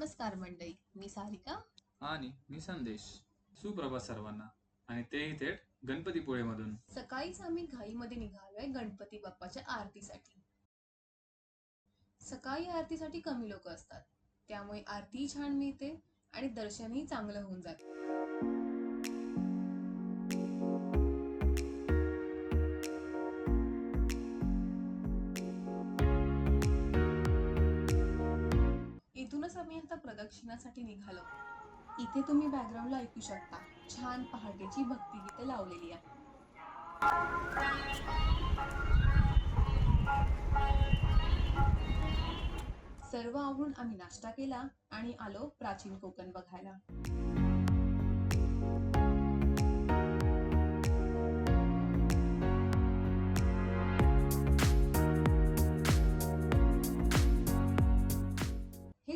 नमस्कार मंडळी मी सारिका. आणि मी संदेश. सुप्रभात सर्वांना. आणि तेही थेट गणपतीपुळेमधून. सकाळीच आम्ही घाईमध्ये निघालोय गणपती बाप्पाच्या आरतीसाठी. सकाळी आरतीसाठी कमी लोक असतात. त्यामुळे आरती छान मिळते आणि दर्शनही चांगलं होऊन जाते. इथूनच आम्ही आता प्रदक्षिणासाठी निघालो. इथे तुम्ही बॅकग्राऊंडला ऐकू शकता. छान पहाटेची भक्तिगीते लावलेली आहे. सर्व आवरून आम्ही नाश्ता केला आणि आलो प्राचीन कोकण बघायला.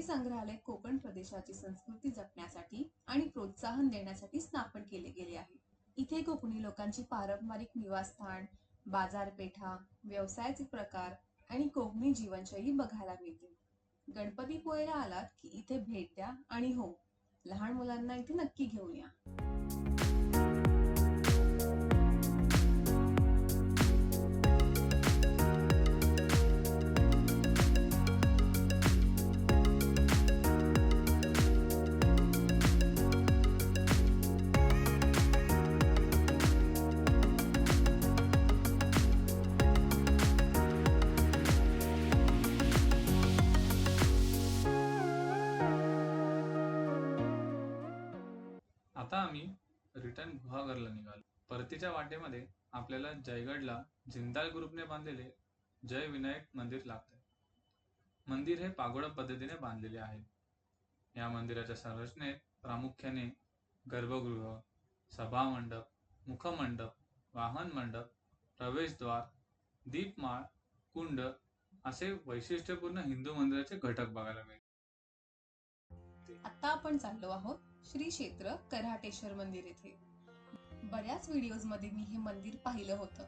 संग्रहालय कोकण प्रदेशाची संस्कृती जपण्यासाठी आणि प्रोत्साहन देण्यासाठी स्थापन केले गेले आहे. इथे कोकणी लोकांची पारंपरिक निवासस्थान बाजारपेठा व्यवसायाचे प्रकार आणि कोकणी जीवनशैली बघायला मिळते. गणपती पोहेला आलात की इथे भेट द्या आणि हो लहान मुलांना इथे नक्की घेऊन या. आता आम्ही रिटर्न गुहागरला निघालो. परतीच्या वाटेमध्ये आपल्याला जयगडला जिंदाल ग्रुपने बांधलेले जय विनायक मंदिर लागते मंदिर हे पागोडा पद्धतीने बांधलेले आहे. या मंदिराच्या संरचनेत प्रामुख्याने गर्भगृह सभामंडप मुखमंडप वाहन मंडप प्रवेशद्वार दीपमाळ कुंड असे वैशिष्ट्यपूर्ण हिंदू मंदिराचे घटक बघायला मिळते आता आपण चाललो आहोत श्री क्षेत्र कराटेश्वर मंदिर येथे. बऱ्याच व्हिडिओजमध्ये मी हे मंदिर पाहिलं होतं.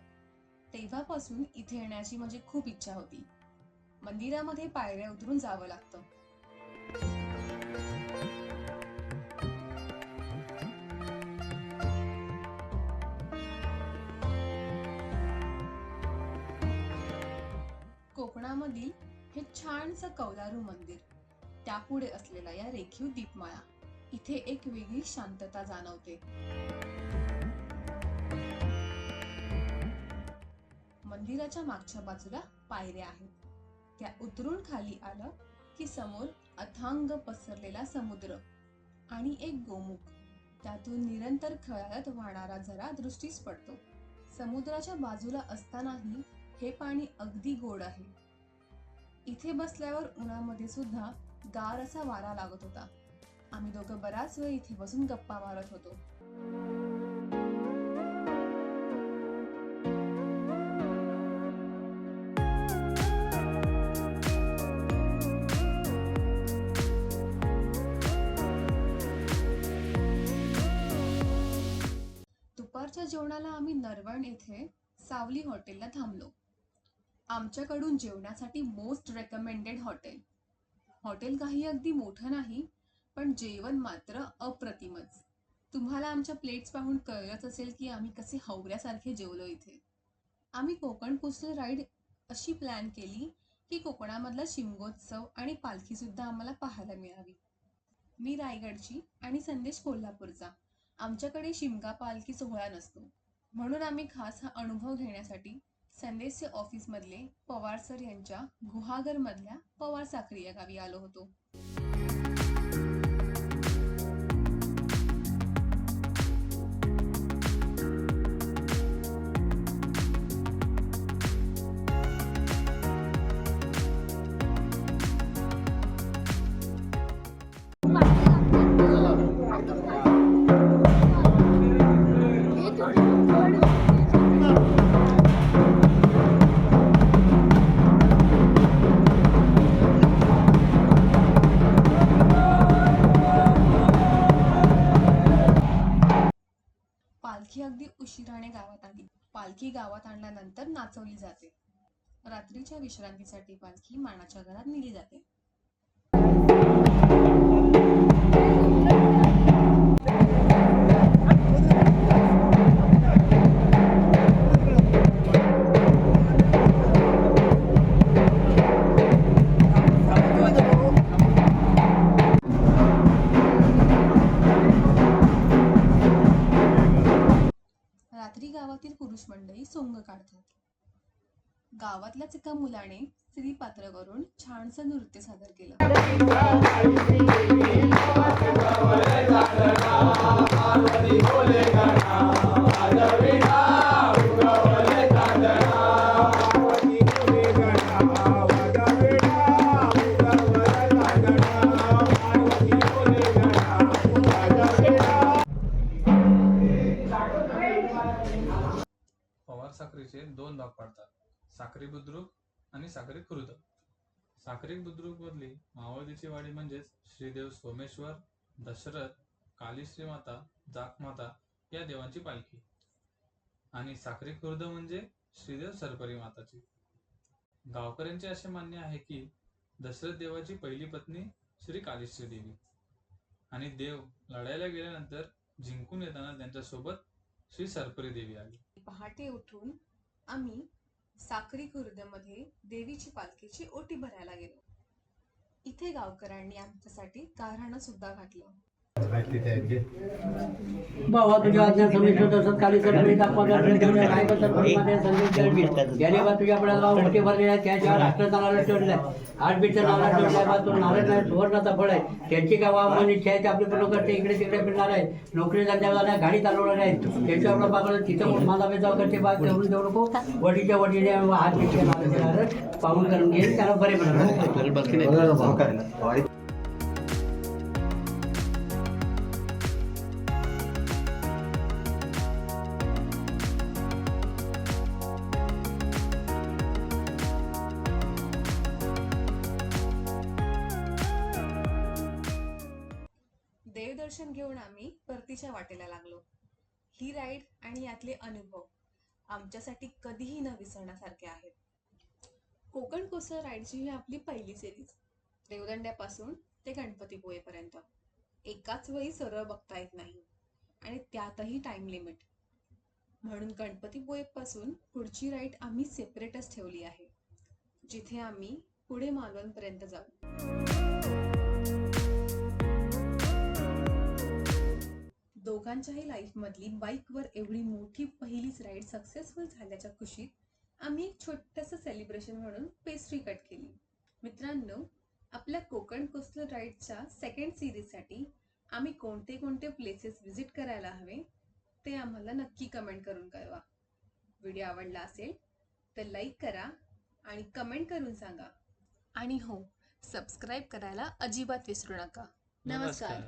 तेव्हापासून इथे येण्याची माझी खूप इच्छा होती. मंदिरामध्ये पायऱ्या उतरून जावं लागतं. कोकणामधील हे छानसं कौलारू मंदिर त्यापुढे असलेला या रेखीव दीपमाळा. इथे एक वेगळी शांतता जाणवते. मंदिराच्या मागच्या बाजूला पायऱ्या आहेत. त्या उतरून खाली आलं की समोर अथांग पसरलेला समुद्र आणि एक गोमुख. त्यातून निरंतर खळत वाहणारा झरा दृष्टीस पडतो. समुद्राच्या बाजूला असतानाही हे पाणी अगदी गोड आहे. इथे बसल्यावर उन्हामध्ये सुद्धा गार असा वारा लागत होता. आम्ही दोघं बराच वेळ इथे बसून गप्पा मारत होतो. दुपारच्या जेवणाला आम्ही नरवण येथे सावली हॉटेलला थांबलो. आमच्याकडून जेवणासाठी मोस्ट रेकमेंडेड हॉटेल. हॉटेल काही अगदी मोठं नाही पण जेवण मात्र अप्रतिमच. तुम्हाला आमच्या प्लेट्स पाहून कळलंच असेल की आम्ही कसे हवऱ्यासारखे जेवलो इथे. आम्ही कोकण कोस्टल राईड अशी प्लॅन केली की कोकणामधला शिमगोत्सव आणि पालखी सुद्धा आम्हाला पाहायला मिळावी. मी रायगडची आणि संदेश कोल्हापूरचा. आमच्याकडे शिमगा पालखी सोहळा नसतो. म्हणून आम्ही खास हा अनुभव घेण्यासाठी संदेशचे ऑफिसमधले पवार सर यांच्या गुहागरमधल्या पवार साखरी या गावी आलो होतो. पालखी गावात आणल्यानंतर नाचवली जाते. रात्रीच्या विश्रांतीसाठी पालखी मानाच्या घरात नेली जाते. काढतात गावातल्याच एका मुलाने स्त्री पात्र करून छानसं नृत्य सादर केलं. साखरी बुद्रुक आणि साखरी खुर्द. साखरी बुद्रुक मधली मावळतीची वाडी म्हणजेच श्रीदेव सोमेश्वर दशरथ कालीश्री माता जाकमाता या देवांची पालखी. आणि साखरी खुर्द म्हणजे श्रीदेव सरपरी माताची. गावकऱ्यांचे असे मान्य आहे की दशरथ देवाची पहिली पत्नी श्री कालीश्री देवी. आणि देव लढायला गेल्यानंतर जिंकून येताना त्यांच्यासोबत श्री सरपरी देवी आली. पहाटे उठून आम्ही साखरी खुर्दमध्ये देवीची पालखीची ओटी भरायला गेलो. इथे गावकऱ्यांनी आमच्यासाठी गाऱ्हाणं सुद्धा घातलं. बाबा तुझ्या आज्ञा तसंच काली तुझ्या आपल्याला मोठे भरलेले आहेत. त्याच्या राष्ट्र नावाला ठेवलेलं आहे हार्टबीटच्या नावाला ठेवलेलं आहे बा तो नारायण आहे सुवर्णाचा फळ आहे. त्यांची काय वामन इच्छा आहे ते आपले पूर्ण करते इकडे तिकडे फिरणार आहे नोकरी धंद्याला नाही गाडी चालवणार आहे त्यांच्या आपलं बाबाला तिथं म्हणून माझा बेजाव करते बा तेवढून देऊ नको. वडीच्या वडीने हात पाहून करून घेईल. त्याला बरे म्हणणार देवदर्शन घेऊन आम्ही परतीच्या वाटेला लागलो. ही राईड आणि यातले अनुभव आमच्यासाठी कधीही न विसरण्यासारखे आहेत. कोकण कोसळ राईडची ही आपली पहिली सिरीज देवदंड्यापासून ते गणपतीपुळेपर्यंत एकाच वेळी सरळ बघता येत नाही आणि त्यातही टाइम लिमिट म्हणून गणपतीपुळेपासून पुढची राईड आम्ही सेपरेटच ठेवली आहे. जिथे आम्ही पुढे मालवणपर्यंत जाऊ. दोघांच्याही लाईफमधली बाईकवर एवढी मोठी पहिलीच राईड सक्सेसफुल झाल्याच्या खुशीत आम्ही एक छोटंसं सेलिब्रेशन म्हणून पेस्ट्री कट केली. मित्रांनो आपल्या कोकण कोस्टल राईडच्या सेकंड सिरीजसाठी आम्ही कोणते कोणते प्लेसेस व्हिजिट करायला हवे ते आम्हाला नक्की कमेंट करून कळवा. व्हिडिओ आवडला असेल तर लाईक करा आणि कमेंट करून सांगा. आणि हो सबस्क्राईब करायला अजिबात विसरू नका. नमस्कार.